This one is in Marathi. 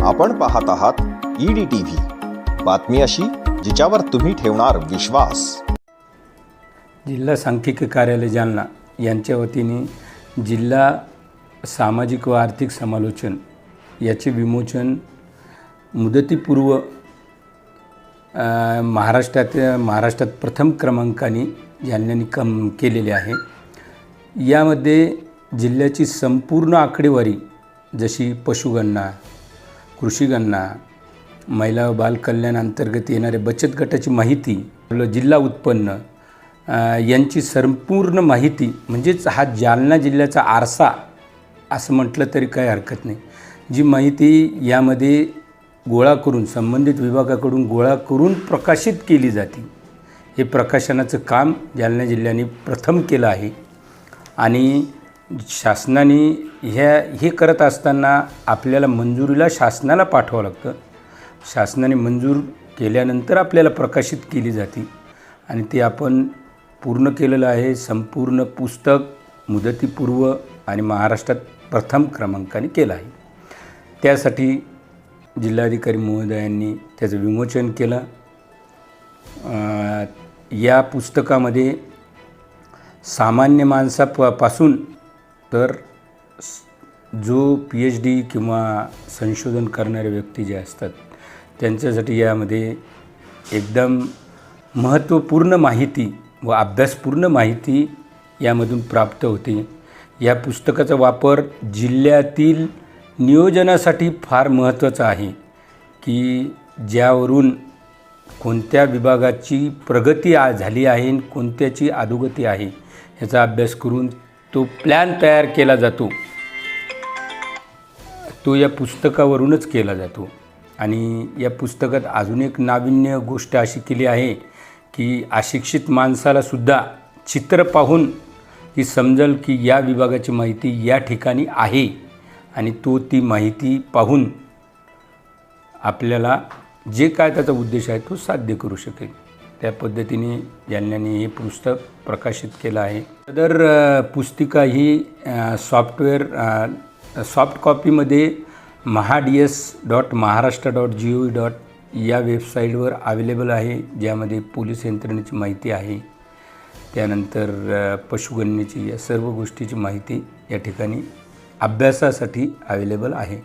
आपण पाहत आहात ईडी टीव्ही बातमी अशी जिच्यावर तुम्ही ठेवणार विश्वास. जिल्हा सांख्यिकी कार्यालय जालना यांच्या वतीने जिल्हा सामाजिक व आर्थिक समालोचन याचे विमोचन मुदतीपूर्व महाराष्ट्रात महाराष्ट्रात प्रथम क्रमांकाने जालन्याने कम केलेले आहे. यामध्ये जिल्ह्याची संपूर्ण आकडेवारी जशी पशुगणना कृषिकांना महिला व बालकल्याण अंतर्गत येणाऱ्या बचत गटाची माहिती जिल्हा उत्पन्न यांची संपूर्ण माहिती म्हणजेच हा जालना जिल्ह्याचा आरसा असं म्हटलं तरी काही हरकत नाही. जी माहिती यामध्ये गोळा करून संबंधित विभागाकडून गोळा करून प्रकाशित केली जाते. हे प्रकाशनाचं काम जालना जिल्ह्याने प्रथम केलं आहे. आणि शासनाने ह्या हे करत असताना आपल्याला मंजुरीला शासनाला पाठवावं लागतं. शासनाने मंजूर केल्यानंतर आपल्याला प्रकाशित केली जाते. आणि ते आपण पूर्ण केलेलं आहे. संपूर्ण पुस्तक मुदतीपूर्व आणि महाराष्ट्रात प्रथम क्रमांकाने केलं आहे. त्यासाठी जिल्हाधिकारी महोदयांनी त्याचं विमोचन केलं. या पुस्तकामध्ये सामान्य माणसापासून तर जो पी एच डी किंवा संशोधन करणारे व्यक्ती जे असतात त्यांच्यासाठी यामध्ये एकदम महत्त्वपूर्ण माहिती व अभ्यासपूर्ण माहिती यामधून प्राप्त होते. या पुस्तकाचा वापर जिल्ह्यातील नियोजनासाठी फार महत्त्वाचा आहे की ज्यावरून कोणत्या विभागाची प्रगती आ झाली आहे आणि कोणत्याची अधोगती आहे ह्याचा अभ्यास करून तो प्लॅन तयार केला जातो. तो या पुस्तकावरूनच केला जातो. आणि या पुस्तकात अजून एक नाविन्य गोष्ट अशी केली आहे की अशिक्षित माणसालासुद्धा चित्र पाहून ही समजल की या विभागाची माहिती या ठिकाणी आहे. आणि तो ती माहिती पाहून आपल्याला जे काय त्याचा उद्देश आहे तो साध्य करू शकेल. त्या पद्धतीने जालन्याने हे पुस्तक प्रकाशित केलं आहे. सदर पुस्तिका ही software soft कॉपीमध्ये Maha D S dot Maharashtra dot G O dot या वेबसाईटवर अवेलेबल आहे ज्यामध्ये पोलीस यंत्रणेची माहिती आहे. त्यानंतर पशुगणनेची या सर्व गोष्टीची माहिती या ठिकाणी अभ्यासासाठी अवेलेबल आहे.